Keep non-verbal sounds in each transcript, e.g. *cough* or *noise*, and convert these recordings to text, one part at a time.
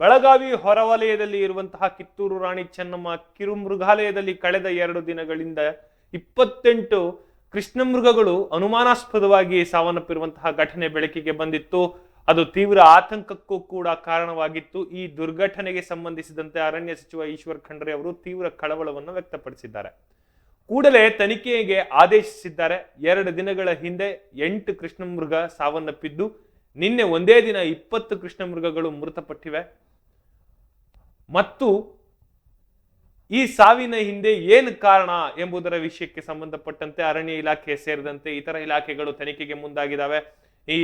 ಬೆಳಗಾವಿ ಹೊರವಲಯದಲ್ಲಿ ಇರುವಂತಹ ಕಿತ್ತೂರು ರಾಣಿ ಚೆನ್ನಮ್ಮ ಕಿರು ಮೃಗಾಲಯದಲ್ಲಿ ಕಳೆದ ಎರಡು ದಿನಗಳಿಂದ ಇಪ್ಪತ್ತೆಂಟು ಕೃಷ್ಣ ಮೃಗಗಳು ಅನುಮಾನಾಸ್ಪದವಾಗಿ ಸಾವನ್ನಪ್ಪಿರುವಂತಹ ಘಟನೆ ಬೆಳಕಿಗೆ ಬಂದಿತ್ತು. ಅದು ತೀವ್ರ ಆತಂಕಕ್ಕೂ ಕೂಡ ಕಾರಣವಾಗಿತ್ತು. ಈ ದುರ್ಘಟನೆಗೆ ಸಂಬಂಧಿಸಿದಂತೆ ಅರಣ್ಯ ಸಚಿವ ಈಶ್ವರ್ ಖಂಡ್ರೆ ಅವರು ತೀವ್ರ ಕಳವಳವನ್ನು ವ್ಯಕ್ತಪಡಿಸಿದ್ದಾರೆ. ಕೂಡಲೇ ತನಿಖೆಗೆ ಆದೇಶಿಸಿದ್ದಾರೆ. ಎರಡು ದಿನಗಳ ಹಿಂದೆ ಎಂಟು ಕೃಷ್ಣ ಮೃಗ ಸಾವನ್ನಪ್ಪಿದ್ದು ನಿನ್ನೆ ಒಂದೇ ದಿನ ಇಪ್ಪತ್ತು ಕೃಷ್ಣ ಮೃಗಗಳು ಮೃತಪಟ್ಟಿವೆ. ಮತ್ತು ಈ ಸಾವಿನ ಹಿಂದೆ ಏನು ಕಾರಣ ಎಂಬುದರ ವಿಷಯಕ್ಕೆ ಸಂಬಂಧಪಟ್ಟಂತೆ ಅರಣ್ಯ ಇಲಾಖೆ ಸೇರಿದಂತೆ ಇತರ ಇಲಾಖೆಗಳು ತನಿಖೆಗೆ ಮುಂದಾಗಿದ್ದಾವೆ. ಈ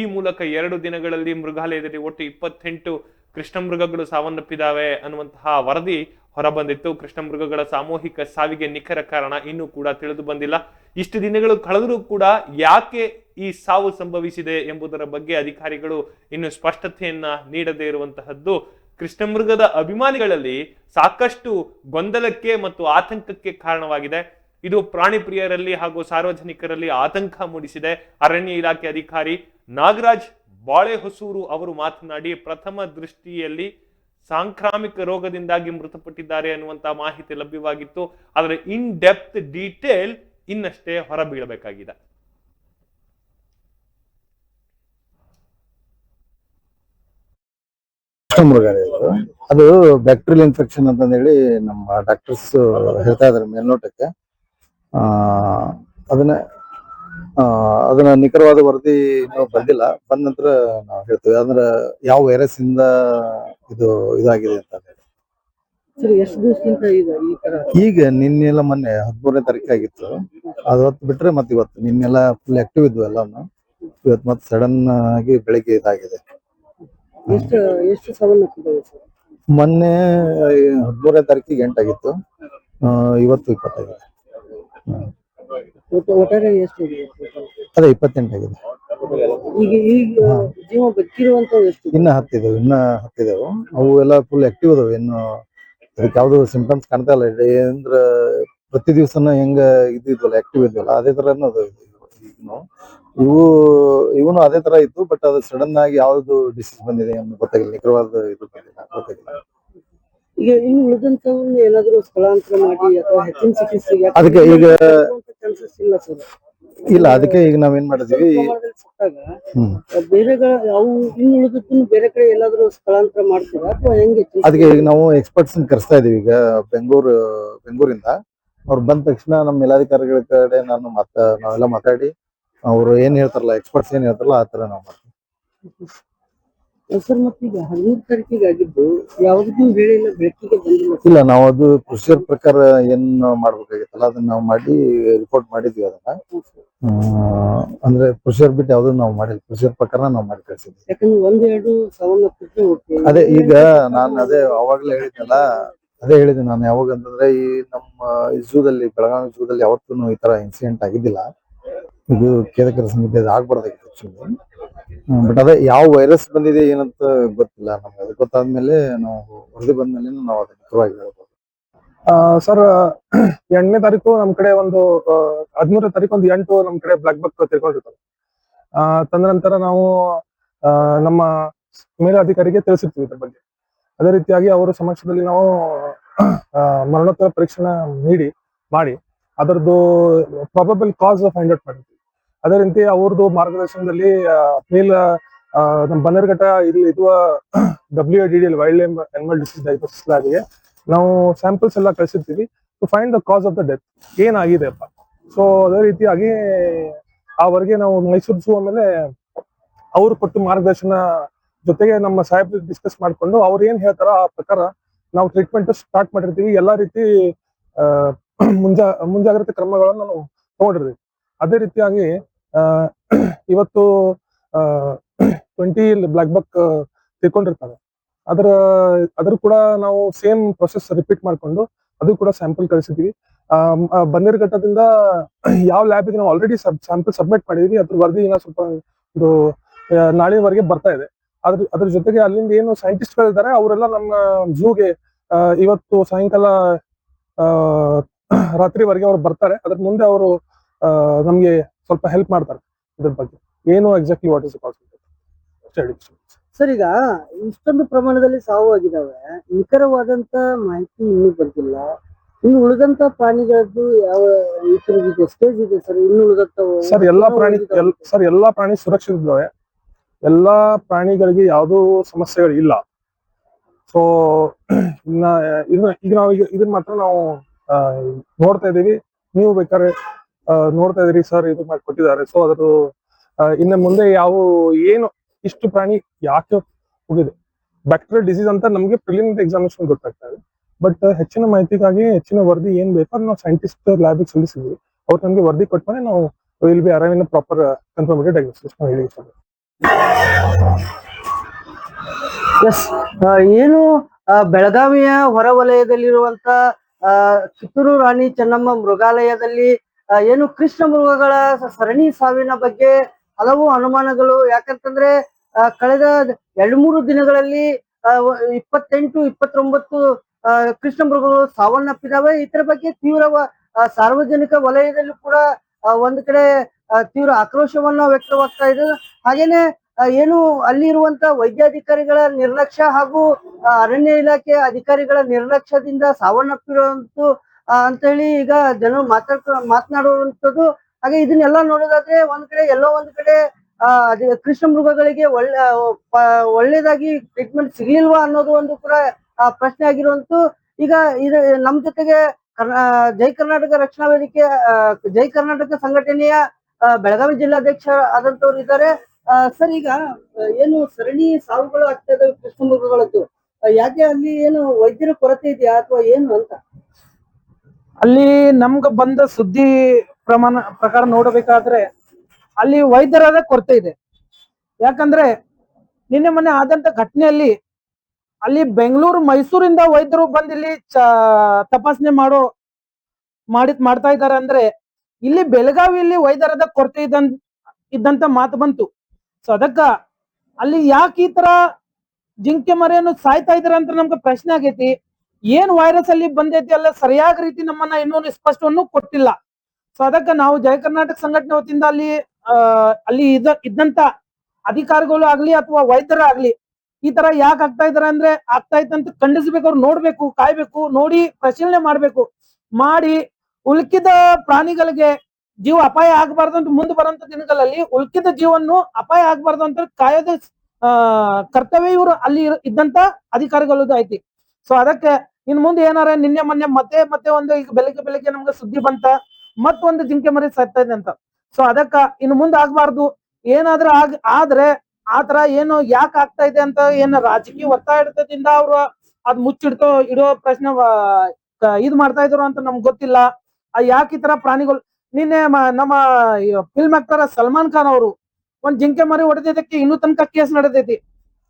ಈ ಮೂಲಕ ಎರಡು ದಿನಗಳಲ್ಲಿ ಮೃಗಾಲಯದಲ್ಲಿ ಒಟ್ಟು ಇಪ್ಪತ್ತೆಂಟು ಕೃಷ್ಣ ಮೃಗಗಳು ಸಾವನ್ನಪ್ಪಿದಾವೆ ಅನ್ನುವಂತಹ ವರದಿ ಹೊರಬಂದಿತ್ತು. ಕೃಷ್ಣ ಮೃಗಗಳ ಸಾಮೂಹಿಕ ಸಾವಿಗೆ ನಿಖರ ಕಾರಣ ಇನ್ನೂ ಕೂಡ ತಿಳಿದು ಬಂದಿಲ್ಲ. ಇಷ್ಟು ದಿನಗಳು ಕಳೆದರೂ ಕೂಡ ಯಾಕೆ ಈ ಸಾವು ಸಂಭವಿಸಿದೆ ಎಂಬುದರ ಬಗ್ಗೆ ಅಧಿಕಾರಿಗಳು ಇನ್ನು ಸ್ಪಷ್ಟತೆಯನ್ನ ನೀಡದೇ ಇರುವಂತಹದ್ದು, ಕೃಷ್ಣಮೃಗದ ಅಭಿಮಾನಿಗಳಲ್ಲಿ ಸಾಕಷ್ಟು ಗೊಂದಲಕ್ಕೆ ಮತ್ತು ಆತಂಕಕ್ಕೆ ಕಾರಣವಾಗಿದೆ. ಇದು ಪ್ರಾಣಿ ಪ್ರಿಯರಲ್ಲಿ ಹಾಗೂ ಸಾರ್ವಜನಿಕರಲ್ಲಿ ಆತಂಕ ಮೂಡಿಸಿದೆ. ಅರಣ್ಯ ಇಲಾಖೆ ಅಧಿಕಾರಿ ನಾಗರಾಜ್ ಬಾಳೆಹೊಸೂರು ಅವರು ಮಾತನಾಡಿ, ಪ್ರಥಮ ದೃಷ್ಟಿಯಲ್ಲಿ ಸಾಂಕ್ರಾಮಿಕ ರೋಗದಿಂದಾಗಿ ಮೃತಪಟ್ಟಿದ್ದಾರೆ ಅನ್ನುವಂತಹ ಮಾಹಿತಿ ಲಭ್ಯವಾಗಿತ್ತು. ಆದರೆ ಇನ್ ಡೆಪ್ತ್ ಡೀಟೇಲ್ ಇನ್ನಷ್ಟೇ ಹೊರಬೀಳಬೇಕಾಗಿದೆ. ಅದು ಬ್ಯಾಕ್ಟೀರಿಯಲ್ ಇನ್ಫೆಕ್ಷನ್ ಅಂತ ಹೇಳಿ ನಮ್ಮ ಡಾಕ್ಟರ್ಸ್ ಹೇಳ್ತಾ ಇದಾರೆ ಮೇಲ್ನೋಟಕ್ಕೆ. ಅದನ್ನ ಅದನ್ನ ನಿಖರವಾದ ವರದಿ ಬಂದಿಲ್ಲ. ಬಂದ ನಂತರ ನಾವು ಹೇಳ್ತೇವೆ. ಅಂದ್ರೆ ಯಾವ ವೈರಸ್ ಇಂದ ಇದು ಇದಾಗಿದೆ ಅಂತ ಈಗ ನಿನ್ನೆಲ್ಲ ಮೊನ್ನೆ ಹದಿಮೂರನೇ ತಾರೀಕು ಆಗಿತ್ತು. ಅದು ಹೊತ್ತು ಬಿಟ್ರೆ ಮತ್ತೆ ಇವತ್ತು. ನಿನ್ನೆಲ್ಲ ಫುಲ್ ಆಕ್ಟಿವ್ ಇದ್ವು ಎಲ್ಲಾನು. ಇವತ್ತು ಮತ್ತೆ ಸಡನ್ ಆಗಿ ಬೆಳಿಗ್ಗೆ ಇದಾಗಿದೆ. ಮೊನ್ನೆ ಹದಿಮೂರನೇ ತಾರೀಕಿಗೆ ಎಂಟಾಗಿತ್ತು. ಆ, ಇವತ್ತು ಇಪ್ಪತ್ತಾಗಿದೆ. ಒಟ್ಟು ಒಟ್ಟಾರೆ ಎಷ್ಟು ಇದೆ? total? ಅದೇ ಇಪ್ಪತ್ತೆಂಟಾಗಿದೆ ಈಗ ಈಗ ಜೀವ ಬದುಕಿರುವಂತ ಎಷ್ಟು ಇನ್ನ ಹತ್ತಿದವು ಇನ್ನ ಹತ್ತಿದವು. ಅವು ಎಲ್ಲ ಫುಲ್ ಆಕ್ಟಿವ್ ಅದಾವೆ ಇನ್ನು ಅದಕ್ಕೆ ಯಾವ್ದು ಸಿಂಪ್ಟಮ್ಸ್ ಕಾಣ್ತಾ ಇಲ್ಲ. ಅಂದ್ರ ಪ್ರತಿ ದಿವಸನ ಹೆಂಗ ಇದ್ದಿದ್ವಲ್ಲ ಆಕ್ಟಿವ್ ಇದ್ವಲ್ಲ ಅದೇ ತರನು ಅದು ಇವು ಇವನು ಅದೇ ತರ ಇತ್ತು ಬಟ್ ಅದು ಸಡನ್ ಆಗಿ ಯಾವ್ದು ಡಿಸೀಸ್ ಬಂದಿದೆ ಅನ್ನೋ ಗೊತ್ತಾಗಿಲ್ಲ ನಿಖರವಾದ ಇದು ಗೊತ್ತಾಗಿಲ್ಲ. ಈಗ ಇನ್ನು ಉಳಿದಂತವನ್ನ ಏನಾದ್ರು ಸ್ಥಳಾಂತರ ಮಾಡಿ ಅಥವಾ ಹೆಚ್ಚಿನ ಚಿಕಿತ್ಸೆಗೆ ಅದಕ್ಕೆ ಈಗ- ಚಾನ್ಸಸ್ ಇಲ್ಲ ಸರ್. ಇಲ್ಲ ಅದಕ್ಕೆ ಈಗ ನಾವೇನ್ ಮಾಡಿದ್ವಿ. ಬೇರೆ ಅವು ಇನ್ನು ಉಳಿದಕ್ಕೂ ಬೇರೆ ಕಡೆ ಎಲ್ಲಾದ್ರೂ ಸ್ಥಳಾಂತರ ಮಾಡ್ತೀರಾ ಅಥವಾ ಹೆಂಗೆ ಅದಕ್ಕೆ ಈಗ ನಾವು ಎಕ್ಸ್ಪರ್ಟ್ಸ್ ಕರೆಸ್ತಾ ಇದೀವಿ. ಈಗ ಬೆಂಗಳೂರು ಬೆಂಗಳೂರಿಂದ ಅವ್ರು ಬಂದ ತಕ್ಷಣ ನಮ್ಮ ಮೇಲಾಧಿಕಾರಿಗಳ ಕಡೆ ನಾನು ಮತ್ತ ನಾವೆಲ್ಲ ಮಾತಾಡಿ ಅವ್ರು ಏನ್ ಹೇಳ್ತಾರಲ್ಲ ಎಕ್ಸ್ಪರ್ಟ್ಸ್ ಏನ್ ಹೇಳ್ತಾರಲ್ಲ ಆ ತರ ನಾವು ಮಾಡ್ತೀವಿ. ಸರ್ ಮತ್ತೀಗ ಹದಿಮೂರು ಹೇಳಿಲ್ಲ ಬೆಳಕಿಗೆ ಬಂದಿಲ್ಲ. ಇಲ್ಲ ನಾವು ಅದು ಪ್ರೊಸೀಜರ್ ಪ್ರಕಾರ ಏನ್ ಮಾಡ್ಬೇಕಾಗಿತ್ತಲ್ಲ ಅದನ್ನ ನಾವು ಮಾಡಿ ರಿಪೋರ್ಟ್ ಮಾಡಿದ್ವಿ ಅದನ್ನ. ಅಂದ್ರೆ ಪ್ರೊಸೀಜರ್ ಬಿಟ್ಟು ಯಾವ್ದು ನಾವು ಮಾಡಿಲ್ಲ ಪ್ರೊಸೀಜರ್ ಪ್ರಕಾರ ನಾವು ಮಾಡಿ ಕಳ್ಸಿದ್ವಿ. ಯಾಕಂದ್ರೆ ಒಂದೆರಡು ಓಕೆ ಅದೇ ಈಗ ನಾನು ಅದೇ ಅವಾಗ್ಲೇ ಹೇಳಿದ್ನಲ್ಲ ಅದೇ ಹೇಳಿದೆ ನಾನು ಯಾವಾಗ ಅಂತಂದ್ರೆ ಈ ನಮ್ಮ ಝೂದಲ್ಲಿ ಬೆಳಗಾವಿ ಝೂದಲ್ಲಿ ಯಾವತ್ತೂ ಈ ತರ ಇನ್ಸಿಡೆಂಟ್ ಆಗಿದ್ದಿಲ್ಲ. ಇದು ಕೇದಕರ ಸಂಗತಿ ಅದು ಆಗ್ಬಾರ್ದಾಗಿತ್ತು ಬಟ್ ಅದೇ ಯಾವ ವೈರಸ್ ಬಂದಿದೆ ಏನಂತ ಗೊತ್ತಿಲ್ಲ ನಮ್ಗೆ. ಅದು ಗೊತ್ತಾದ್ಮೇಲೆ ನಾವು ವರದಿ ಬಂದ್ಮೇಲೆ ನಾವು ಅದಕ್ಕೆ ನಿಖರವಾಗಿ ಹೇಳ್ಬೋದು. ಸರ್ ಎಂಟನೇ ತಾರೀಕು ನಮ್ ಕಡೆ ಒಂದು ಹದಿಮೂರನೇ ತಾರೀಕು ಒಂದು ಎಂಟು ನಮ್ಮ ಕಡೆ ಬ್ಲಾಕ್ ಬಕ್ ತಿಳ್ಕೊಂಡಿರ್ತಾರೆ. ಆ ತದನಂತರ ನಾವು ಆ, ನಮ್ಮ ಮೇಲಾಧಿಕಾರಿಗೆ ತಿಳಿಸಿರ್ತೀವಿ ಇದ್ರ ಬಗ್ಗೆ. ಅದೇ ರೀತಿಯಾಗಿ ಅವರ ಸಮಕ್ಷದಲ್ಲಿ ನಾವು ಮರಣೋತ್ತರ ಪರೀಕ್ಷೆನ ನೀಡಿ ಮಾಡಿ ಅದರದ್ದು ಪ್ರಾಬಬಲ್ ಕಾಸ್ ಫೈಂಡ್ ಔಟ್ ಮಾಡಿರ್ತೀವಿ ಅದೇ ರೀತಿ ಅವ್ರದ್ದು ಮಾರ್ಗದರ್ಶನದಲ್ಲಿ ಮೇಲ್ ನಮ್ಮ ಬನ್ನರ್ಘಟ್ಟ ಇಲ್ಲಿ ಇದು W D wild animal disease diagnosis ಲ್ಯಾಬ್ಗೆ ನಾವು ಸ್ಯಾಂಪಲ್ಸ್ ಎಲ್ಲ ಕಳಿಸಿರ್ತೀವಿ to find the cause of the death ಏನಾಗಿದೆ ಅಪ್ಪ ಸೊ ಅದೇ ರೀತಿಯಾಗಿ ಆವರೆಗೆ ನಾವು ಮೈಸೂರು ಝೂ ಆಮೇಲೆ ಅವರು ಕೊಟ್ಟು ಮಾರ್ಗದರ್ಶನ ಜೊತೆಗೆ ನಮ್ಮ ಸಾಹೇಬ್ ಡಿಸ್ಕಸ್ ಮಾಡ್ಕೊಂಡು ಅವ್ರು ಏನ್ ಹೇಳ್ತಾರೋ ಆ ಪ್ರಕಾರ ನಾವು ಟ್ರೀಟ್ಮೆಂಟ್ ಸ್ಟಾರ್ಟ್ ಮಾಡಿರ್ತೀವಿ. ಎಲ್ಲಾ ರೀತಿ *clears throat* ಮುಂಜಾ, ಮುಂಜಾಗ್ರತೆ ಕ್ರಮಗಳನ್ನು ನಾವು ತಗೊಂಡಿರ್ತೀವಿ. ಅದೇ ರೀತಿಯಾಗಿ ಇವತ್ತು ಟ್ವೆಂಟಿ ಬ್ಲಾಕ್ ಬಕ್ ತಿಳ್ಕೊಂಡಿರ್ತಾರೆ. ಅದರ, ಅದ್ರ ಕೂಡ ನಾವು ಸೇಮ್ ಪ್ರೊಸೆಸ್ ರಿಪೀಟ್ ಮಾಡ್ಕೊಂಡು ಅದು ಕೂಡ ಸ್ಯಾಂಪಲ್ ಕಳಿಸಿದ್ವಿ. ಬನ್ನೇರುಘಟ್ಟದಿಂದ ಯಾವ ಲ್ಯಾಬಿಗೆ ನಾವು ಆಲ್ರೆಡಿ ಸಬ್ ಸ್ಯಾಂಪಲ್ ಸಬ್ಮಿಟ್ ಮಾಡಿದೀವಿ, ಅದ್ರ ವರದಿ ಏನೋ ಸ್ವಲ್ಪ ಇದು ನಾಳೆವರೆಗೆ ಬರ್ತಾ ಇದೆ. ಅದ್ರ ಅದ್ರ ಜೊತೆಗೆ ಅಲ್ಲಿಂದ ಏನು ಸೈಂಟಿಸ್ಟ್ಗಳಿದ್ದಾರೆ ಅವರೆಲ್ಲ ನಮ್ಮ ಝೂಗೆ ಇವತ್ತು ಸಾಯಂಕಾಲ ರಾತ್ರಿವರೆಗೆ ಅವ್ರು ಬರ್ತಾರೆ. ಅದ್ರ ಮುಂದೆ ಅವರು ನಮ್ಗೆ ಸ್ವಲ್ಪ ಹೆಲ್ಪ್ ಮಾಡ್ತಾರೆ ಇದ್ರ ಬಗ್ಗೆ. ಏನು exactly what is study sir ಈಗ ಇಷ್ಟೊಂದು ಪ್ರಮಾಣದಲ್ಲಿ ಸಾವು ಆಗಿದಾವೆ ನಿಖರವಾದಂತ ಮಾಹಿತಿ ಇನ್ನೂ ಬಂದಿಲ್ಲ ಇನ್ನು ಉಳಿದಂತ ಪ್ರಾಣಿಗಳದ್ದು ಯಾವ ಇದೆ ಸ್ಟೇಜ್ ಇದೆ ಸರ್? ಇನ್ನು ಉಳಿದಂತ ಸರ್ ಎಲ್ಲಾ ಪ್ರಾಣಿ ಸರ್ ಎಲ್ಲಾ ಪ್ರಾಣಿ ಸುರಕ್ಷಿತ ಇದ್ದಾವೆ ಎಲ್ಲಾ ಪ್ರಾಣಿಗಳಿಗೆ ಯಾವುದೂ ಸಮಸ್ಯೆಗಳು ಇಲ್ಲ ಸೊ ಇನ್ನ ಇದನ್ನ ಈಗ ನಾವು ಇದನ್ನ ಮಾತ್ರ ನಾವು ನೋಡ್ತಾ ಇದೀವಿ ನೀವು ಬೇಕಾದ್ರೆ ನೋಡ್ತಾ ಇದ್ರಿ ಸರ್, ಇದು ಮಾಡಿ ಕೊಟ್ಟಿದ್ದಾರೆ. ಸೊ ಅದ್ರ ಇನ್ನ ಮುಂದೆ ಯಾವ, ಏನು, ಇಷ್ಟು ಪ್ರಾಣಿ ಯಾಕೆ ಹೋಗಿದೆ? ಬ್ಯಾಕ್ಟೀರಿಯಲ್ ಡಿಸೀಸ್ ಅಂತ ನಮಗೆ ಪ್ರಿಲಿಮಿನರಿ ಎಕ್ಸಾಮಿನೇಷನ್ ಗೊತ್ತಾಗ್ತಾ ಇದೆ. ಬಟ್ ಹೆಚ್ಚಿನ ಮಾಹಿತಿಗಾಗಿ, ಹೆಚ್ಚಿನ ವರದಿ ಏನ್ ಬೇಕು ಅದು ನಾವು ಸೈಂಟಿಸ್ಟ್ ಲ್ಯಾಬಿಗೆ ಸಲ್ಲಿಸಿದ್ವಿ. ಅವ್ರು ನಮಗೆ ವರದಿ ಕೊಟ್ಟಮೇಲೆ ನಾವು will be arrive in proper confirmated diagnosis ನಾವು ಹೇಳಿದ್ವಿ ಸರ್. ಎಸ್ ಏನು ಬೆಳಗಾವಿಯ ಹೊರವಲಯದಲ್ಲಿರುವಂತ ಕಿತ್ತೂರು ರಾಣಿ ಚೆನ್ನಮ್ಮ ಮೃಗಾಲಯದಲ್ಲಿ ಏನು ಕೃಷ್ಣ ಮೃಗಗಳ ಸರಣಿ ಸಾವಿನ ಬಗ್ಗೆ ಹಲವು ಅನುಮಾನಗಳು. ಯಾಕಂತಂದ್ರೆ ಕಳೆದ ಎರಡು ಮೂರು ದಿನಗಳಲ್ಲಿ ಇಪ್ಪತ್ತೆಂಟು, ಇಪ್ಪತ್ತೊಂಬತ್ತು ಕೃಷ್ಣ ಮೃಗಗಳು ಸಾವನ್ನಪ್ಪಿದಾವೆ. ಇದರ ಬಗ್ಗೆ ತೀವ್ರ ಸಾರ್ವಜನಿಕ ವಲಯದಲ್ಲೂ ಕೂಡ ಒಂದ್ ಕಡೆ ತೀವ್ರ ಆಕ್ರೋಶವನ್ನ ವ್ಯಕ್ತವಾಗ್ತಾ ಇದೆ. ಹಾಗೇನೆ ಏನು ಏನು ಅಲ್ಲಿರುವಂತ ವೈದ್ಯಾಧಿಕಾರಿಗಳ ನಿರ್ಲಕ್ಷ್ಯ ಹಾಗೂ ಅರಣ್ಯ ಇಲಾಖೆ ಅಧಿಕಾರಿಗಳ ನಿರ್ಲಕ್ಷ್ಯದಿಂದ ಸಾವನ್ನಪ್ಪಿರುವಂತು ಅಂತ ಹೇಳಿ ಈಗ ಜನರು ಮಾತಾಡ್ಕ, ಮಾತನಾಡುವಂಥದ್ದು. ಹಾಗೆ ಇದನ್ನೆಲ್ಲ ನೋಡೋದಾದ್ರೆ ಒಂದ್ ಕಡೆ ಎಲ್ಲೋ ಒಂದ್ ಕಡೆ ಅದೇ ಕೃಷ್ಣ ಮೃಗಗಳಿಗೆ ಒಳ್ಳೆ ಒಳ್ಳೇದಾಗಿ ಟ್ರೀಟ್ಮೆಂಟ್ ಸಿಗ್ಲಿಲ್ವಾ ಅನ್ನೋದು ಒಂದು ಕೂಡ ಪ್ರಶ್ನೆ ಆಗಿರುವಂತ. ಈಗ ಇದು, ನಮ್ ಜೊತೆಗೆ ಜೈ ಕರ್ನಾಟಕ ರಕ್ಷಣಾ ವೇದಿಕೆ ಜೈ ಕರ್ನಾಟಕ ಸಂಘಟನೆಯ ಬೆಳಗಾವಿ ಜಿಲ್ಲಾಧ್ಯಕ್ಷ ಆದಂತವ್ರು ಇದ್ದಾರೆ. ಸರ್ ಈಗ ಏನು ಸರಣಿ ಸಾವುಗಳು ಆಗ್ತಾ ಇದಾವೆ ಕೃಷ್ಣ ಮೃಗಗಳದ್ದು. ಯಾಕೆ ಅಲ್ಲಿ ಏನು ವೈದ್ಯರ ಕೊರತೆ ಇದೆಯಾ ಅಥವಾ ಏನು ಅಂತ? ಅಲ್ಲಿ ನಮ್ಗ ಬಂದ ಸುದ್ದಿ ಪ್ರಮಾಣ ಪ್ರಕಾರ ನೋಡಬೇಕಾದ್ರೆ ಅಲ್ಲಿ ವೈದ್ಯರಾದ ಕೊರತೆ ಇದೆ. ಯಾಕಂದ್ರೆ ನಿನ್ನೆ ಮೊನ್ನೆ ಆದಂತ ಘಟನೆಯಲ್ಲಿ ಅಲ್ಲಿ ಬೆಂಗಳೂರು ಮೈಸೂರಿಂದ ವೈದ್ಯರು ಬಂದ್ ಇಲ್ಲಿ ತಪಾಸಣೆ ಮಾಡೋ ಮಾಡಿ ಮಾಡ್ತಾ ಇದ್ದಾರೆ ಅಂದ್ರೆ ಇಲ್ಲಿ ಬೆಳಗಾವಿಯಲ್ಲಿ ವೈದ್ಯರದ ಕೊರತೆ ಇದ್ದಂತ ಇದ್ದಂತ ಮಾತು ಬಂತು. ಸೊ ಅದಕ್ಕ ಅಲ್ಲಿ ಯಾಕೆ ಈ ತರ ಜಿಂಕೆ ಮರೆಯನ್ನು ಸಾಯ್ತಾ ಇದಾರೆ ಅಂತ ನಮ್ಗೆ ಪ್ರಶ್ನೆ ಆಗೈತಿ. ಏನ್ ವೈರಸ್ ಅಲ್ಲಿ ಬಂದೈತಿ ಅಲ್ಲ ಸರಿಯಾದ ರೀತಿ ನಮ್ಮನ್ನ ಇನ್ನೊಂದು ಸ್ಪಷ್ಟವನ್ನು ಕೊಟ್ಟಿಲ್ಲ. ಸೊ ಅದಕ್ಕೆ ನಾವು ಜಯ ಕರ್ನಾಟಕ ಸಂಘಟನೆ ವತಿಯಿಂದ ಅಲ್ಲಿ ಅಲ್ಲಿ ಇದ, ಇದ್ದಂತ ಅಧಿಕಾರಿಗಳು ಆಗ್ಲಿ ಅಥವಾ ವೈದ್ಯರ ಆಗ್ಲಿ, ಈ ತರ ಯಾಕೆ ಆಗ್ತಾ ಇದಾರೆ ಅಂದ್ರೆ ಆಗ್ತಾ ಇತ್ತಂತ ಖಂಡಿಸ್ಬೇಕು, ಅವ್ರು ನೋಡ್ಬೇಕು, ಕಾಯ್ಬೇಕು, ನೋಡಿ ಪರಿಶೀಲನೆ ಮಾಡ್ಬೇಕು, ಮಾಡಿ ಉಲ್ಕಿದ ಪ್ರಾಣಿಗಳಿಗೆ ಜೀವ ಅಪಾಯ ಆಗ್ಬಾರ್ದು ಅಂತ ಮುಂದೆ ದಿನಗಳಲ್ಲಿ ಉಲ್ಕಿದ ಜೀವನ್ನು ಅಪಾಯ ಆಗ್ಬಾರ್ದು ಅಂತ ಕಾಯದ ಕರ್ತವ್ಯ ಇವರು ಅಲ್ಲಿ ಇದ್ದಂತ ಅಧಿಕಾರಿಗಳದ್ದು ಐತಿ. ಸೊ ಅದಕ್ಕೆ ಇನ್ ಮುಂದೆ ಏನಾರ ನಿನ್ನೆ, ಮೊನ್ನೆ, ಮತ್ತೆ ಮತ್ತೆ ಒಂದು ಈಗ ಬೆಳಿಗ್ಗೆ ಬೆಳಿಗ್ಗೆ ನಮ್ಗೆ ಸುದ್ದಿ ಬಂತ, ಮತ್ತೊಂದು ಜಿಂಕೆ ಮರಿ ಸತ್ತಾ ಇದೆ ಅಂತ. ಸೊ ಅದಕ್ಕ ಇನ್ ಮುಂದೆ ಆಗ್ಬಾರ್ದು. ಏನಾದ್ರೂ ಆಗ್, ಆದ್ರೆ ಆತರ ಏನು ಯಾಕೆ ಆಗ್ತಾ ಇದೆ ಅಂತ ಏನ ರಾಜಕೀಯ ಒತ್ತಾಯದಿಂದ ಅವ್ರು ಅದ್ ಮುಚ್ಚಿಡ್ತೋ ಇಡೋ ಪ್ರಶ್ನೆ ಇದ್ ಮಾಡ್ತಾ ಇದ್ರು ಅಂತ ನಮ್ಗೆ ಗೊತ್ತಿಲ್ಲ. ಯಾಕೆ ಈ ತರ ಪ್ರಾಣಿಗಳು, ನಿನ್ನೆ ನಮ್ಮ ಫಿಲ್ಮ್ ಆಕ್ಟರ್ ಸಲ್ಮಾನ್ ಖಾನ್ ಅವರು ಒಂದ್ ಜಿಂಕೆ ಮರಿ ಹೊಡೆದಿದ್ದಕ್ಕೆ ಇನ್ನೂ ತನಕ ಕೇಸ್ ನಡೆದೈತಿ.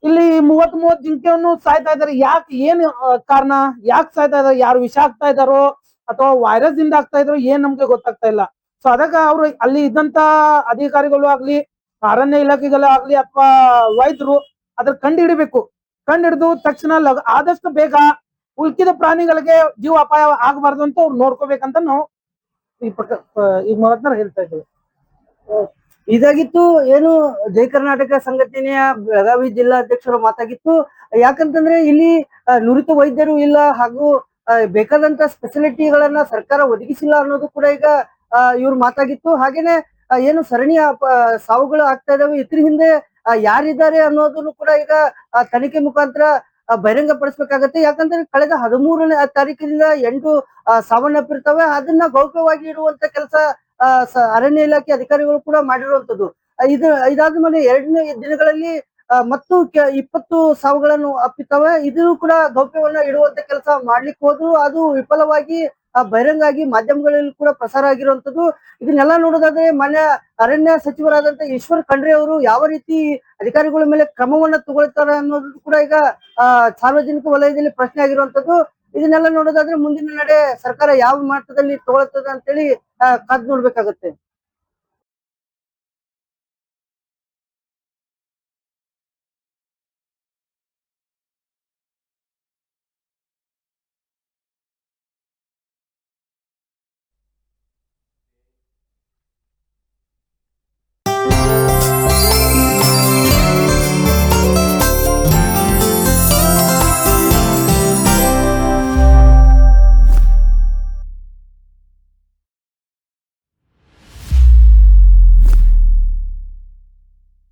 ಇಲ್ಲಿ ಮೂವತ್ ಮೂವತ್ ಜಿಂಕೆಯನ್ನು ಸಾಯ್ತಾ ಇದಾರೆ ಯಾಕೆ ಏನ್ ಕಾರಣ? ಯಾಕೆ ಸಾಯ್ತಾ ಇದಾರೆ ಯಾರು ವಿಷ ಆಗ್ತಾ ಇದಾರೋ ಅಥವಾ ವೈರಸ್ ಇಂದ ಆಗ್ತಾ ಇದಾರೋ ಏನ್ ನಮ್ಗೆ ಗೊತ್ತಾಗ್ತಾ ಇಲ್ಲ. ಸೊ ಅದಕ್ಕ ಅವ್ರು ಅಲ್ಲಿ ಇದ್ದಂತ ಅಧಿಕಾರಿಗಳು ಆಗ್ಲಿ, ಅರಣ್ಯ ಇಲಾಖೆಗಳು ಆಗ್ಲಿ ಅಥವಾ ವೈದ್ಯರು ಅದ್ರ ಕಂಡು ಹಿಡಿಬೇಕು. ಕಂಡು ಹಿಡಿದು ತಕ್ಷಣ ಆದಷ್ಟು ಬೇಗ ಉಳ್ಕಿದ ಪ್ರಾಣಿಗಳಿಗೆ ಜೀವ ಅಪಾಯ ಆಗಬಾರ್ದು ಅಂತ ಅವ್ರು ನೋಡ್ಕೋಬೇಕಂತ ನಾವು ಈ ಈ ಈಗ ಹೇಳ್ತಾ ಇದ್ದೇವೆ. ಇದಾಗಿತ್ತು ಏನು ಜೈ ಕರ್ನಾಟಕ ಸಂಘಟನೆಯ ಬೆಳಗಾವಿ ಜಿಲ್ಲಾಧ್ಯಕ್ಷರ ಮಾತಾಗಿತ್ತು. ಯಾಕಂತಂದ್ರೆ ಇಲ್ಲಿ ನುರಿತ ವೈದ್ಯರು ಇಲ್ಲ ಹಾಗೂ ಬೇಕಾದಂತ ಸ್ಪೆಸಿಲಿಟಿಗಳನ್ನ ಸರ್ಕಾರ ಒದಗಿಸಿಲ್ಲ ಅನ್ನೋದು ಕೂಡ ಈಗ ಇವ್ರ ಮಾತಾಗಿತ್ತು. ಹಾಗೇನೆ ಏನು ಸರಣಿ ಸಾವುಗಳು ಆಗ್ತಾ ಇದಾವೆ, ಇದ್ರ ಹಿಂದೆ ಯಾರಿದ್ದಾರೆ ಅನ್ನೋದನ್ನು ಕೂಡ ಈಗ ತನಿಖೆ ಮುಖಾಂತರ ಬಹಿರಂಗ ಪಡಿಸ್ಬೇಕಾಗತ್ತೆ ಯಾಕಂದ್ರೆ ಕಳೆದ ಹದಿಮೂರನೇ ತಾರೀಕಿನಿಂದ ಎಂಟು ಸಾವನ್ನಪ್ಪಿರ್ತವೆ. ಅದನ್ನ ಗೌಪ್ಯವಾಗಿ ಇಡುವಂತ ಕೆಲಸ ಅರಣ್ಯ ಇಲಾಖೆ ಅಧಿಕಾರಿಗಳು ಕೂಡ ಮಾಡಿರುವಂತದ್ದು ಇದು ಇದಾದ ಮೇಲೆ ಎರಡನೇ ದಿನಗಳಲ್ಲಿ ಮತ್ತು ಇಪ್ಪತ್ತು ಸಾವುಗಳನ್ನು ಅಪ್ಪಿತ್ತವೆ ಇದು ಕೂಡ ಗೌಪ್ಯವನ್ನ ಇಡುವಂತ ಕೆಲಸ ಮಾಡ್ಲಿಕ್ಕೆ ಹೋದ್ರು. ಅದು ವಿಫಲವಾಗಿ ಬಹಿರಂಗ ಆಗಿ ಮಾಧ್ಯಮಗಳಲ್ಲಿ ಕೂಡ ಪ್ರಸಾರ ಆಗಿರುವಂತದ್ದು ಇದನ್ನೆಲ್ಲ ನೋಡೋದಾದ್ರೆ ಮಾನ್ಯ ಅರಣ್ಯ ಸಚಿವರಾದಂತ ಈಶ್ವರ್ ಖಂಡ್ರೆ ಅವರು ಯಾವ ರೀತಿ ಅಧಿಕಾರಿಗಳ ಮೇಲೆ ಕ್ರಮವನ್ನ ತಗೊಳ್ತಾರೆ ಅನ್ನೋದು ಕೂಡ ಈಗ ಸಾರ್ವಜನಿಕ ವಲಯದಲ್ಲಿ ಪ್ರಶ್ನೆ ಆಗಿರುವಂತದ್ದು ಇದನ್ನೆಲ್ಲ ನೋಡೋದಾದ್ರೆ ಮುಂದಿನ ನಡೆ ಸರ್ಕಾರ ಯಾವ ಮಟ್ಟದಲ್ಲಿ ತಗೊಳ್ತದೆ ಅಂತೇಳಿ ಹೇಳಿ ಕಾದ್ ನೋಡ್ಬೇಕಾಗತ್ತೆ.